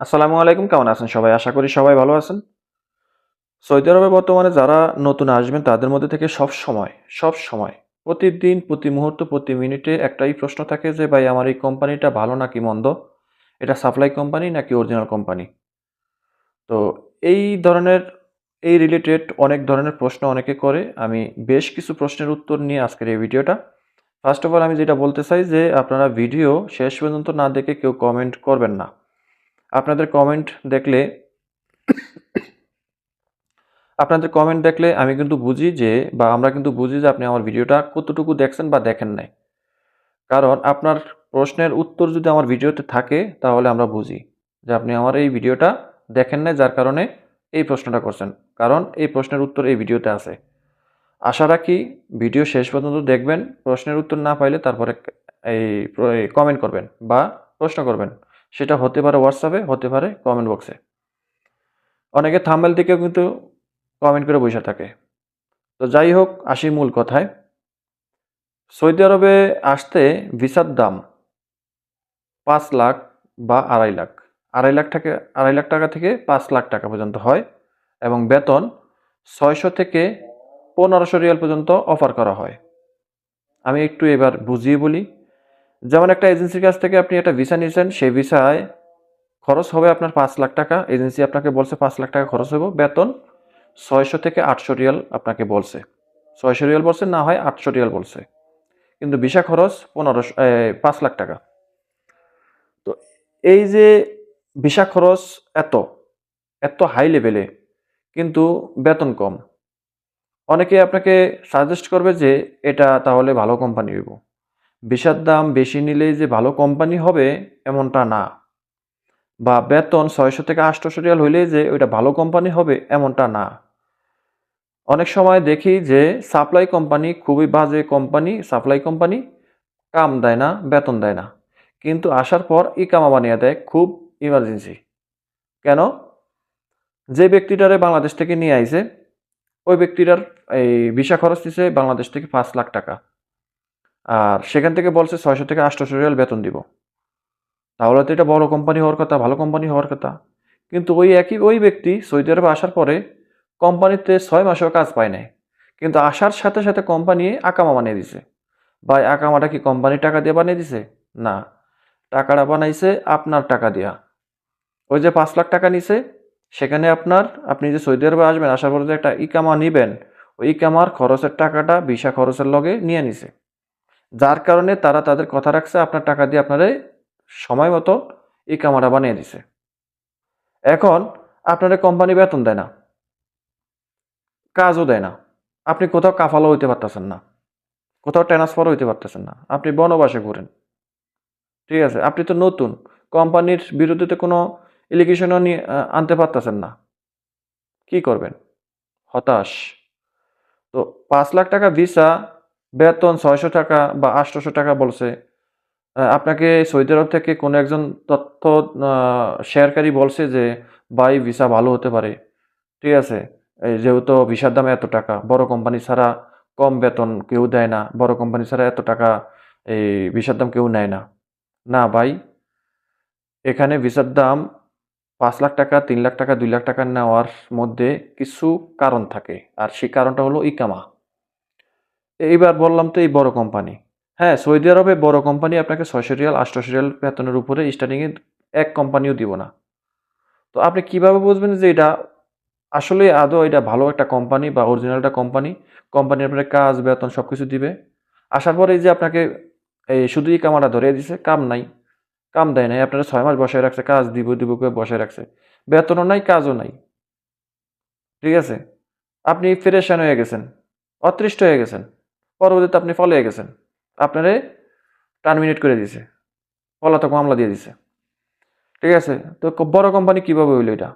আসসালামু আলাইকুম, কেমন আছেন সবাই? আশা করি সবাই ভালো আছেন। সৌদি আরবে বর্তমানে যারা নতুন আসবেন, তাদের মধ্যে থেকে সব সময় সব সময়, প্রতিদিন, প্রতি মুহূর্ত, প্রতি মিনিটে একটাই প্রশ্ন থাকে যে, ভাই, আমার এই কোম্পানিটা ভালো নাকি মন্দ? এটা সাপ্লাই কোম্পানি নাকি অরিজিনাল কোম্পানি? তো এই ধরনের, এই রিলেটেড অনেক ধরনের প্রশ্ন অনেকে করে। আমি বেশ কিছু প্রশ্নের উত্তর নিয়ে আজকের এই ভিডিওটা। ফার্স্ট অফ অল আমি যেটা বলতে চাই যে, আপনারা ভিডিও শেষ পর্যন্ত না দেখে কেউ কমেন্ট করবেন না। আপনাদের কমেন্ট দেখলে, আপনাদের কমেন্ট দেখলে আমি কিন্তু বুঝি যে, বা আমরা কিন্তু বুঝি যে আপনি আমার ভিডিওটা কতটুকু দেখছেন বা দেখেন নাই। কারণ আপনার প্রশ্নের উত্তর যদি আমার ভিডিওতে থাকে, তাহলে আমরা বুঝি যে আপনি আমার এই ভিডিওটা দেখেন নাই, যার কারণে এই প্রশ্নটা করছেন। কারণ এই প্রশ্নের উত্তর এই ভিডিওতে আছে। আশা রাখি ভিডিও শেষ পর্যন্ত দেখবেন, প্রশ্নের উত্তর না পাইলে তারপরে এই কমেন্ট করবেন বা প্রশ্ন করবেন। সেটা হতে পারে হোয়াটসঅ্যাপে হতে পারে কমেন্ট বক্সে অনেকে থাম্বেল থেকেও কিন্তু কমেন্ট করে বসে থাকে। তো যাই হোক, আসি মূল কথায়। সৌদি আরবে আসতে ভিসার দাম পাঁচ লাখ বা আড়াই লাখ। আড়াই লাখ টাকা, আড়াই লাখ টাকা থেকে পাঁচ লাখ টাকা পর্যন্ত হয় এবং বেতন ছয়শো থেকে পনেরোশো রিয়াল পর্যন্ত অফার করা হয়। আমি একটু এবার বুঝিয়ে বলি। যেমন একটা এজেন্সির কাছ থেকে আপনি একটা ভিসা নিয়েছেন, সেই ভিসায় খরচ হবে আপনার পাঁচ লাখ টাকা। এজেন্সি আপনাকে বলছে পাঁচ লাখ টাকা খরচ হবে বেতন ছয়শো থেকে আটশো রিয়াল আপনাকে বলছে। ছয়শো রিয়াল বলছে, না হয় আটশো রিয়াল বলছে। কিন্তু ভিসা খরচ পনেরোশো পাঁচ লাখ টাকা। তো এই যে ভিসা খরচ এত এত হাই লেভেলে কিন্তু বেতন কম। অনেকে আপনাকে সাজেস্ট করবে যে এটা তাহলে ভালো কোম্পানি হইব। ভিসার দাম বেশি নিলেই যে ভালো কোম্পানি হবে, এমনটা না। বা বেতন ছয়শো থেকে আটশোশো রিয়াল হইলেই যে ওইটা ভালো কোম্পানি হবে, এমনটা না। অনেক সময় দেখি যে সাপ্লাই কোম্পানি খুবই বাজে কোম্পানি, সাপ্লাই কোম্পানি কাম দেয় না, বেতন দেয় না। কিন্তু আসার পর ইকামা বানিয়ে দেয় খুব ইমার্জেন্সি কেন? যে ব্যক্তিটারে বাংলাদেশ থেকে নিয়ে আইছে, ওই ব্যক্তিটার এই ভিসা খরচ দিছে বাংলাদেশ থেকে পাঁচ লাখ টাকা। আর সেখান থেকে বলছে ছয়শো থেকে আটশোশো রিয়াল বেতন দিব। তাহলে তো এটা বড় কোম্পানি হওয়ার কথা, ভালো কোম্পানি হওয়ার কথা। কিন্তু ওই একই, ওই ব্যক্তি সৌদি আরবে আসার পরে কোম্পানিতে ছয় মাসেও কাজ পায় নাই। কিন্তু আসার সাথে সাথে কোম্পানি আকামা বানিয়ে দিছে। ভাই, আকামাটা কি কোম্পানি টাকা দিয়ে বানিয়ে দিছে? না। টাকাটা বানাইছে আপনার টাকা দিয়া। ওই যে পাঁচ লাখ টাকা নিছে, সেখানে আপনার, আপনি যে সৌদি আরবে আসবেন, আসার পরে যে একটা ইকামা নিবেন, ওই ইকামার খরচের টাকাটা ভিসা খরচের লগে নিয়ে নিছে। যার কারণে তারা তাদের কথা রাখছে, আপনার টাকা দিয়ে আপনারে সময় মতো ইকামাটা বানিয়ে দিছে। এখন আপনারা কোম্পানি বেতন দেয় না, কাজও দেয় না, আপনি কোথাও কাফালো হইতে পারতেছেন না, কোথাও ট্রান্সফারও হইতে পারতেছেন না, আপনি বনবাসে ঘুরেন, ঠিক আছে? আপনি তো নতুন, কোম্পানির বিরুদ্ধে তো কোনো এলিগেশনও নিয়ে আনতে পারতেছেন না, কি করবেন? হতাশ। তো পাঁচ লাখ টাকা ভিসা বেতন ছয়শো টাকা বা আটশোশো টাকা বলছে। আপনাকে সৌদি আরব থেকে কোনো একজন তথ্য শেয়ারকারী বলছে যে বাই ভিসা ভালো হতে পারে। ঠিক আছে যেহেতু ভিসার দাম এত টাকা, বড় কোম্পানি ছাড়া কম বেতন কেউ দেয় না, বড় কোম্পানি ছাড়া এত টাকা এই ভিসার দাম কেউ নেয় না। না, ভাই, এখানে ভিসার দাম পাঁচ লাখ টাকা, তিন লাখ টাকা, দুই লাখ টাকা নেওয়ার মধ্যে কিছু কারণ থাকে। আর সেই কারণটা হলো ইকামা। এইবার বললাম তো এই বড় কোম্পানি হ্যাঁ সৌদি আরবে বড় কোম্পানি আপনাকে ছয়শো রিয়াল আটশোশো রিয়াল বেতনের উপরে স্টার্টিংয়ে এক কোম্পানিও দিব না। তো আপনি কীভাবে বুঝবেন যে এটা আসলে আদৌ এটা ভালো একটা কোম্পানি বা অরিজিনাল একটা কোম্পানি কোম্পানি আপনার কাজ, বেতন সব কিছু দিবে। আসার পরে যে আপনাকে এই শুধুই কামাটা ধরে দিছে, কাম নাই। কাম দেয় নাই, আপনারা ছয় মাস বসায় রাখছে, কাজ দিব দিব করে বসায় রাখছে। বেতনও নাই, কাজও নাই। ঠিক আছে? আপনি ফ্রেশান হয়ে গেছেন অতৃষ্ট হয়ে গেছেন। পরবর্তীতে আপনি ফলে হয়ে গেছেন। আপনারে টার্মিনেট করে দিছে পলাতক মামলা দিয়ে দিছে ঠিক আছে? তো বড় কোম্পানি কীভাবে হইল এটা?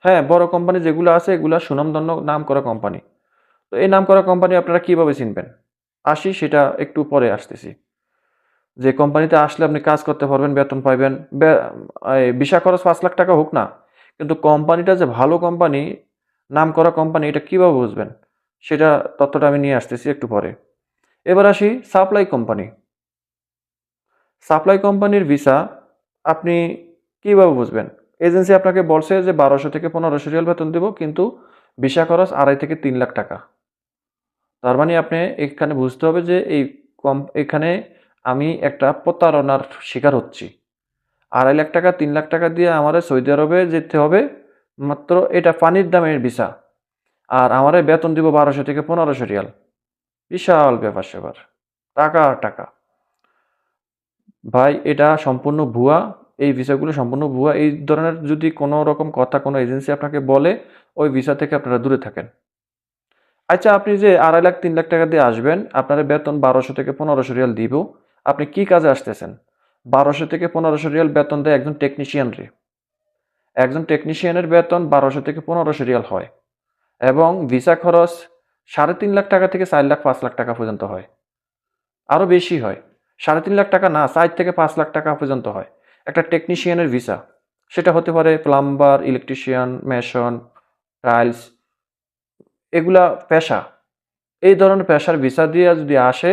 হ্যাঁ বড় কোম্পানি যেগুলো আছে, এগুলো সুনামধন্য নাম করা কোম্পানি তো এই নাম করা কোম্পানি আপনারা কীভাবে চিনবেন? আসি, সেটা একটু পরে আসতেছি। যে কোম্পানিতে আসলে আপনি কাজ করতে পারবেন, বেতন পাইবেন, বে- এই ভিসা খরচ পাঁচ লাখ টাকা হোক না, কিন্তু কোম্পানিটা যে ভালো কোম্পানি নাম করা কোম্পানি এটা কীভাবে বুঝবেন? সেটা তথ্যটা আমি নিয়ে আসতেছি একটু পরে। এবার আসি সাপ্লাই কোম্পানি। সাপ্লাই কোম্পানির ভিসা আপনি কীভাবে বুঝবেন? এজেন্সি আপনাকে বলছে যে বারোশো থেকে পনেরোশো রিয়াল বেতন দেবো, কিন্তু ভিসা খরচ আড়াই থেকে তিন লাখ টাকা। তার মানে আপনি এখানে বুঝতে হবে যে এই কম, এখানে আমি একটা প্রতারণার শিকার হচ্ছি। আড়াই লাখ টাকা, তিন লাখ টাকা দিয়ে আমার সৌদি আরবে যেতে হবে, মাত্র এটা পানির দামের ভিসা। আর আমারে বেতন দিব বারোশো থেকে পনেরোশো রিয়াল। বিশাল ব্যাপার সেবার টাকা টাকা। ভাই, এটা সম্পূর্ণ ভুয়া। এই ভিসাগুলো সম্পূর্ণ ভুয়া। এই ধরনের যদি কোনো রকম কথা কোনো এজেন্সি আপনাকে বলে, ওই ভিসা থেকে আপনারা দূরে থাকেন। আচ্ছা আপনি যে আড়াই লাখ, তিন লাখ টাকা দিয়ে আসবেন, আপনার বেতন বারোশো থেকে পনেরোশো রিয়াল দিব। আপনি কি কাজে আসতেছেন? বারোশো থেকে পনেরোশো রিয়াল বেতন দেয় একজন টেকনিশিয়ান রে। একজন টেকনিশিয়ানের বেতন বারোশো থেকে পনেরোশো রিয়াল হয়। এবং ভিসা খরচ সাড়ে তিন লাখ টাকা থেকে চার লাখ, পাঁচ লাখ টাকা পর্যন্ত হয়। আরও বেশি হয়। সাড়ে তিন লাখ টাকা না, চার থেকে পাঁচ লাখ টাকা পর্যন্ত হয়। একটা টেকনিশিয়ানের ভিসা সেটা হতে পারে প্লাম্বার ইলেকট্রিশিয়ান মেশন টাইলস এগুলা পেশা। এই ধরনের পেশার ভিসা দিয়ে যদি আসে,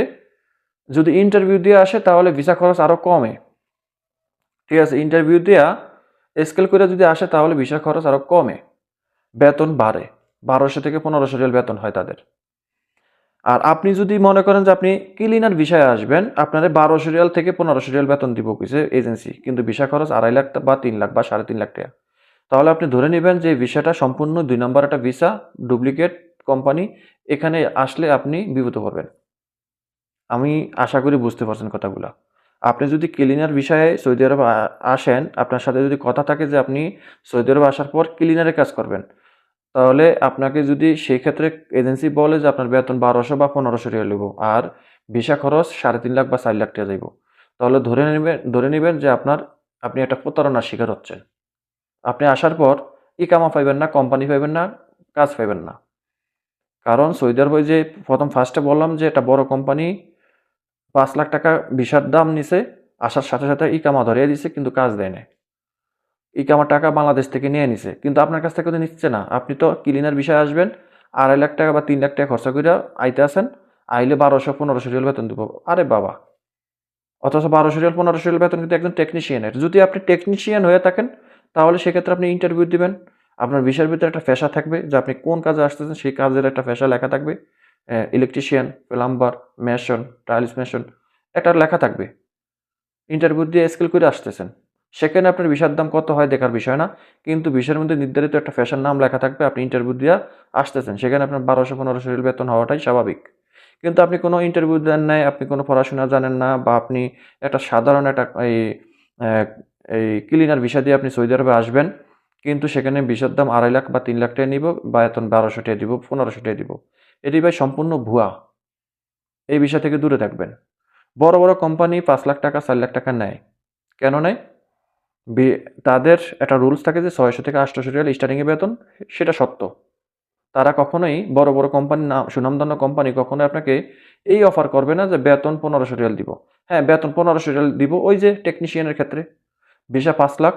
যদি ইন্টারভিউ দিয়ে আসে, তাহলে ভিসা খরচ আরও কমে। ঠিক আছে ইন্টারভিউ দেওয়া স্কেল করে যদি আসে, তাহলে ভিসা খরচ আরও কমে। বেতন বাড়ে। বারোশো থেকে পনেরোশো রিয়াল বেতন হয় তাদের। আর আপনি যদি মনে করেন যে আপনি ক্লিনার বিষয়ে আসবেন, আপনার বারোশো রিয়াল থেকে পনেরোশো রিয়াল বেতন দিব কিছু এজেন্সি কিন্তু ভিসা খরচ আড়াই লাখ বা তিন লাখ বা সাড়ে তিন লাখ টাকা। তাহলে আপনি ধরে নেবেন যে ভিসাটা সম্পূর্ণ দুই নম্বর একটা ভিসা ডুপ্লিকেট কোম্পানি এখানে আসলে আপনি বিভূত করবেন আমি আশা করি বুঝতে পারছেন কথাগুলো। আপনি যদি ক্লিনার বিষয়ে সৌদি আরব আসেন, আপনার সাথে যদি কথা থাকে যে আপনি সৌদি আরব আসার পর ক্লিনারের কাজ করবেন তাহলে আপনাকে যদি সেই ক্ষেত্রে এজেন্সি বলে যে আপনার বেতন বারোশো বা পনেরোশো রিয়াল নেব আর ভিসা খরচ সাড়ে তিন লাখ বা চার লাখ টাকা যাইব, তাহলে ধরে নেবেন ধরে নেবেন যে আপনার, আপনি একটা প্রতারণার শিকার হচ্ছেন। আপনি আসার পর ইকামা পাইবেন না, কোম্পানি পাইবেন না, কাজ পাইবেন না। কারণ সৌদি আরবে যে প্রথম ফার্স্টে বললাম যে একটা বড় কোম্পানি পাঁচ লাখ টাকা ভিসার দাম নিছে, আসার সাথে সাথে ইকামা ধরিয়ে দিছে, কিন্তু কাজ দেয় না ইকামার টাকা বাংলাদেশ থেকে নিয়ে নিছে। কিন্তু আপনার কাছ থেকে তো নিচ্ছে না। আপনি তো ক্লিনার বিষয়ে আসবেন, আড়াই লাখ টাকা বা তিন লাখ টাকা খরচা করে আইতে আসেন আইলে বারোশো, পনেরোশো রিয়াল বেতন দেবো। আরে বাবা! অথচ বারোশো রিয়াল, পনেরোশো রিয়াল বেতন কিন্তু একজন টেকনিশিয়ানের যদি আপনি টেকনিশিয়ান হয়ে থাকেন, তাহলে সেক্ষেত্রে আপনি ইন্টারভিউ দিবেন। আপনার বিষয়ের ভিতরে একটা ফেসা থাকবে যে আপনি কোন কাজে আসতেছেন, সেই কাজের একটা ফেসা লেখা থাকবে। Electrician plumber mason tiles mason একটা লেখা থাকবে। ইন্টারভিউ দিয়ে স্কেল করে আসতেছেন। সেখানে আপনার ভিসার দাম কত হয় দেখার বিষয় না, কিন্তু ভিসার মধ্যে নির্ধারিত একটা ফ্যাশন নাম লেখা থাকবে, আপনি ইন্টারভিউ দিয়ে আসতেছেন। সেখানে আপনার বারোশো, পনেরোশো রিয়াল বেতন হওয়াটাই স্বাভাবিক। কিন্তু আপনি কোনো ইন্টারভিউ দেন নাই, আপনি কোনো পড়াশোনা জানেন না, বা আপনি একটা সাধারণ একটা, এই এই ক্লিনার ভিসা দিয়ে আপনি সৌদি আরবে আসবেন, কিন্তু সেখানে ভিসার দাম আড়াই লাখ বা তিন লাখ টাকা নিব বা এখন বারোশো টাকা দিব, পনেরোশো টাকা দিব। এটি ভাই সম্পূর্ণ ভুয়া। এই বিষয় থেকে দূরে থাকবেন। বড় বড় কোম্পানি পাঁচ লাখ টাকা, চার লাখ টাকা নেয়। কেন নেয়? তাদের একটা রুলস থাকে যে ছয়শো থেকে আটশোশো রিয়াল স্টার্টিংয়ে বেতন, সেটা সত্য। তারা কখনোই বড় বড় কোম্পানি না, সুনামধন্য কোম্পানি কখনোই আপনাকে এই অফার করবে না যে বেতন পনেরোশো রিয়াল দিব। হ্যাঁ বেতন পনেরোশো রিয়াল দিব ওই যে টেকনিশিয়ানের ক্ষেত্রে। ভিসা পাঁচ লাখ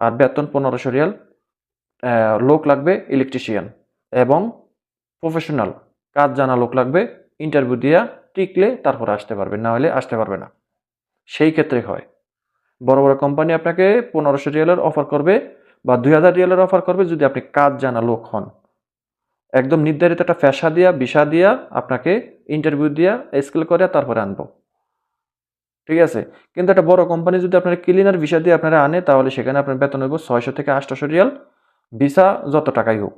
আর বেতন পনেরোশো রিয়াল লোক লাগবে ইলেকট্রিশিয়ান এবং প্রফেশনাল কাজ জানা লোক লাগবে ইন্টারভিউ দিয়া টিকলে তারপরে আসতে পারবে, না হলে আসতে পারবে না। সেই ক্ষেত্রে হয়। বড় বড় কোম্পানি আপনাকে পনেরোশো রিয়ালের অফার করবে বা দুই হাজার রিয়ালের অফার করবে যদি আপনি কাজ জানা লোক হন। একদম নির্ধারিত একটা ফ্যাসা দিয়া ভিসা দিয়া আপনাকে ইন্টারভিউ দিয়া স্কিল করে তারপরে আনব। ঠিক আছে? কিন্তু একটা বড় কোম্পানি যদি আপনার ক্লিনার ভিসা দিয়ে আপনারা আনে, তাহলে সেখানে আপনার বেতন হইব ছয়শো থেকে আটশোশো রিয়াল। ভিসা যত টাকাই হোক।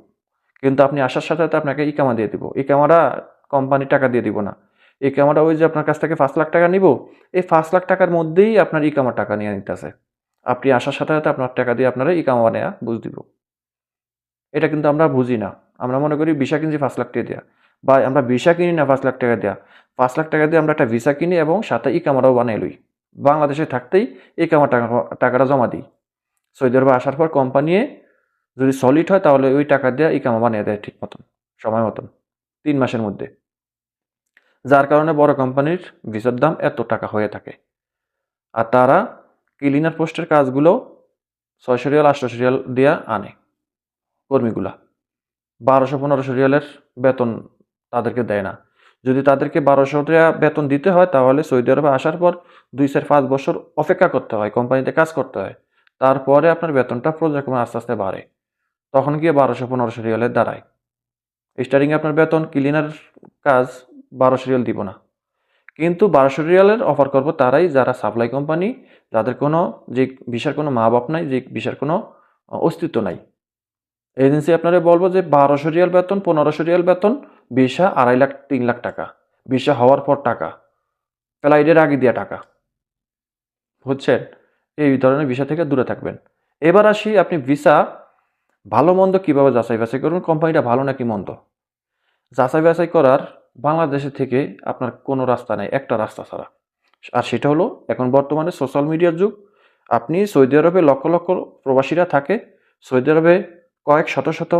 কিন্তু আপনি আসার সাথে সাথে আপনাকে ইকামা দিয়ে দিব। ইকামাটা কোম্পানি টাকা দিয়ে দিব না। ইকামাটা ওই যে আপনার কাছ থেকে পাঁচ লাখ টাকা নিব, এই পাঁচ লাখ টাকার মধ্যেই আপনার ইকামার টাকা নিয়ে নিতেছে। আপনি আসার সাথে সাথে আপনার টাকা দিয়ে আপনারা ইকামা নেয়া বুঝ দিব। এটা কিন্তু আমরা বুঝি না। আমরা মনে করি ভিসা কিনছি পাঁচ লাখ টাকা দেওয়া বা আমরা ভিসা কিনি না পাঁচ লাখ টাকা দেওয়া পাঁচ লাখ টাকা দিয়ে আমরা একটা ভিসা কিনি এবং সাথে ইকামাটাও বানিয়ে লই। বাংলাদেশে থাকতেই ইকামার টাকা, টাকাটা জমা দিই। সৌদি আরবে আসার পর কোম্পানি যদি সলিড হয় তাহলে ওই টাকা দিয়ে ইকামা বানিয়ে দেয় ঠিক মতন, সময় মতন, তিন মাসের মধ্যে। যার কারণে বড় কোম্পানির ভিসার দাম এত টাকা হয়ে থাকে। আর তারা ক্লিনার পোস্টের কাজগুলো ছয়শো রিয়াল আটশোশো রিয়াল দিয়া আনে কর্মীগুলা। বারোশো, পনেরোশো রিয়ালের বেতন তাদেরকে দেয় না। যদি তাদেরকে বারোশো টাকা বেতন দিতে হয়, তাহলে সৌদি আরবে আসার পর দুই চার পাঁচ বছর অপেক্ষা করতে হয়, কোম্পানিতে কাজ করতে হয়। তারপরে আপনার বেতনটা পর্যায়ক্রমে আস্তে আস্তে বাড়ে। তখন গিয়ে বারোশো, পনেরোশো রিয়ালের দাঁড়ায়। স্টার্টিংয়ে আপনার বেতন ক্লিনার কাজ বারোশো রিয়াল দিব না। কিন্তু বারোশো রিয়ালের অফার করব তারাই, যারা সাপ্লাই কোম্পানি যাদের কোনো যে ভিসার কোনো মা বাপ নাই, যে ভিসার কোনো অস্তিত্ব নাই। এজেন্সি আপনারা বলব যে বারোশো রিয়াল বেতন, পনেরোশো রিয়াল বেতন, ভিসা আড়াই লাখ, তিন লাখ টাকা। ভিসা হওয়ার পর টাকা। ফ্লাইটের আগে দেওয়া টাকা। বুঝছেন? এই ধরনের ভিসা থেকে দূরে থাকবেন। এবার আসি আপনি ভিসা ভালো মন্দ কীভাবে যাচাই বাছাই করুন, কোম্পানিটা ভালো নাকি মন্দ? যাচাই বাছাই করার বাংলাদেশের থেকে আপনার কোনো রাস্তা নেই, একটা রাস্তা ছাড়া। আর সেটা হলো, এখন বর্তমানে সোশ্যাল মিডিয়ার যুগ। আপনি সৌদি আরবে লক্ষ লক্ষ প্রবাসীরা থাকে। সৌদি আরবে কয়েক শত শত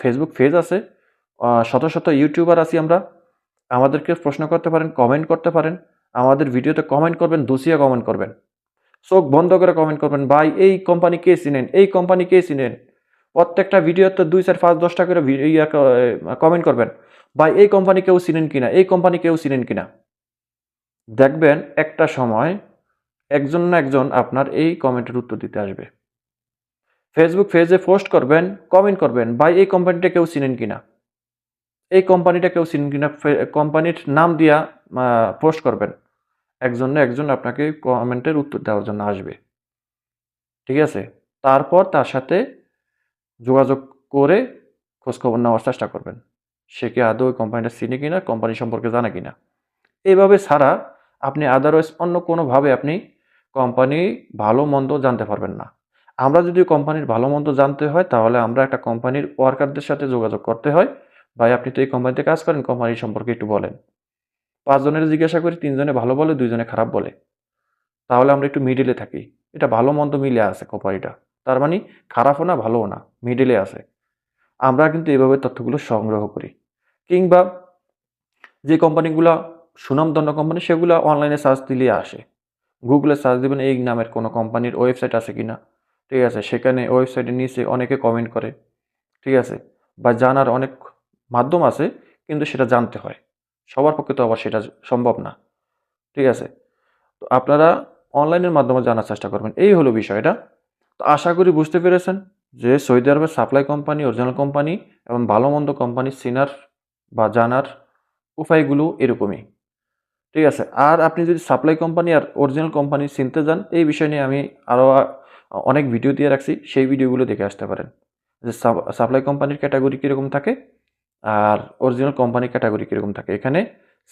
ফেসবুক পেজ আছে। শত শত ইউটিউবার আছি আমরা। আমাদেরকে প্রশ্ন করতে পারেন কমেন্ট করতে পারেন। আমাদের ভিডিওতে কমেন্ট করবেন দুসিয়া কমেন্ট করবেন। চোখ বন্ধ করে কমেন্ট করবেন, ভাই, এই কোম্পানি কে চিনেন? এই কোম্পানি কে চিনেন? প্রত্যেকটা ভিডিওতে দুই চার পাঁচ দশটা করে কমেন্ট করবেন। ভাই, এই কোম্পানি কেউ চিনেন কিনা? এই কোম্পানি কেউ চিনেন কিনা? দেখবেন একটা সময় একজন না একজন আপনার এই কমেন্টের উত্তর দিতে আসবে। ফেসবুক পেজে পোস্ট করবেন কমেন্ট করবেন, ভাই, এই কোম্পানিটা কেউ চিনেন কিনা? এই কোম্পানিটা কেউ চিনেন কিনা? কোম্পানির নাম দিয়া পোস্ট করবেন। একজন না একজন আপনাকে কমেন্টের উত্তর দেওয়ার জন্য আসবে। ঠিক আছে? তারপর তার সাথে যোগাযোগ করে খোঁজখবর নেওয়ার চেষ্টা করবেন। সে কি আদৌ ওই কোম্পানিটা চিনে কিনা কোম্পানি সম্পর্কে জানে কিনা? এইভাবে ছাড়া আপনি আদারওয়াইজ অন্য কোনোভাবে আপনি কোম্পানি ভালো মন্দ জানতে পারবেন না। আমরা যদি কোম্পানির ভালো মন্দ জানতে হয়, তাহলে আমরা একটা কোম্পানির ওয়ার্কারদের সাথে যোগাযোগ করতে হয়। ভাই, আপনি তো এই কোম্পানিতে কাজ করেন কোম্পানি সম্পর্কে একটু বলেন। পাঁচজনের জিজ্ঞাসা করি, তিনজনে ভালো বলে, দুইজনে খারাপ বলে। তাহলে আমরা একটু মিডিলে থাকি। এটা ভালো মন্দ মিলে আছে কোম্পানিটা তার মানে খারাপও না, ভালোও না মিডিলে আছে। আমরা কিন্তু এভাবে তথ্যগুলো সংগ্রহ করি। কিংবা যে কোম্পানিগুলো সুনামধন্য কোম্পানি সেগুলো অনলাইনে সার্চ দিলে আসে। গুগলে সার্চ দেবেন, এই নামের কোনো কোম্পানির ওয়েবসাইট আছে কি না ঠিক আছে, সেখানে ওয়েবসাইটের নিচে অনেকে কমেন্ট করে। ঠিক আছে, বা জানার অনেক মাধ্যম আছে, কিন্তু সেটা জানতে হয়। সবার পক্ষে তো আবার সেটা সম্ভব না। ঠিক আছে, তো আপনারা অনলাইনের মাধ্যমে জানার চেষ্টা করবেন। এই হলো বিষয়টা। আশা করি বুঝতে পেরেছেন যে সৌদি আরবের সাপ্লাই কোম্পানি অরিজিনাল কোম্পানি এবং ভালো মন্দ কোম্পানি চিনার বা জানার উপায়গুলো এরকমই। ঠিক আছে, আর আপনি যদি সাপ্লাই কোম্পানি আর অরিজিনাল কোম্পানি চিনতে যান, এই বিষয় নিয়ে আমি আরও অনেক ভিডিও দিয়ে রাখছি, সেই ভিডিওগুলো দেখে আসতে পারেন। যে সাপ্লাই কোম্পানির ক্যাটাগরি কীরকম থাকে আর অরিজিনাল কোম্পানির ক্যাটাগরি কীরকম থাকে। এখানে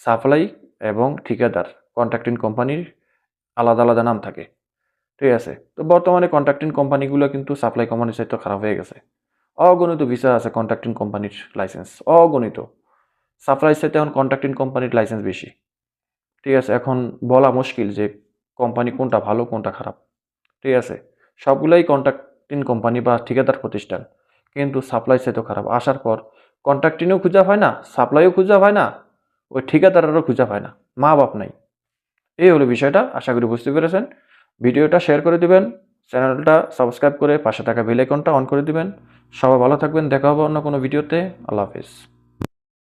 সাপ্লাই এবং ঠিকাদার কন্ট্রাক্টিং কোম্পানির আলাদা আলাদা নাম থাকে। ঠিক আছে। তো বর্তমানে কন্ট্রাক্টিং কোম্পানিগুলো কিন্তু সাপ্লাই কোম্পানির সাথে খারাপ হয়ে গেছে। অগণিত ভিসা আছে কন্ট্রাক্টিং কোম্পানির লাইসেন্স অগণিত। সাপ্লাইয়ের সাথে এখন কন্ট্রাক্টিং কোম্পানির লাইসেন্স বেশি ঠিক আছে, এখন বলা মুশকিল যে কোম্পানি কোনটা ভালো, কোনটা খারাপ ঠিক আছে, সবগুলাই কন্ট্রাক্টিং কোম্পানি বা ঠিকাদার প্রতিষ্ঠান কিন্তু সাপ্লাই সাথে খারাপ আসার পর কন্ট্রাক্টিংও খুঁজা হয় না সাপ্লাইও খুঁজা হয় না, ওই ঠিকাদারেরও খুঁজা হয় না। মা বাপ নাই। এই হলো বিষয়টা। আশা করি বুঝতে পেরেছেন। ভিডিওটা শেয়ার করে দিবেন, চ্যানেলটা সাবস্ক্রাইব করে পাশে থাকা বেল আইকনটা অন করে দিবেন। সবাই ভালো থাকবেন, দেখা হবে অন্য কোনো ভিডিওতে। আল্লাহ হাফিজ।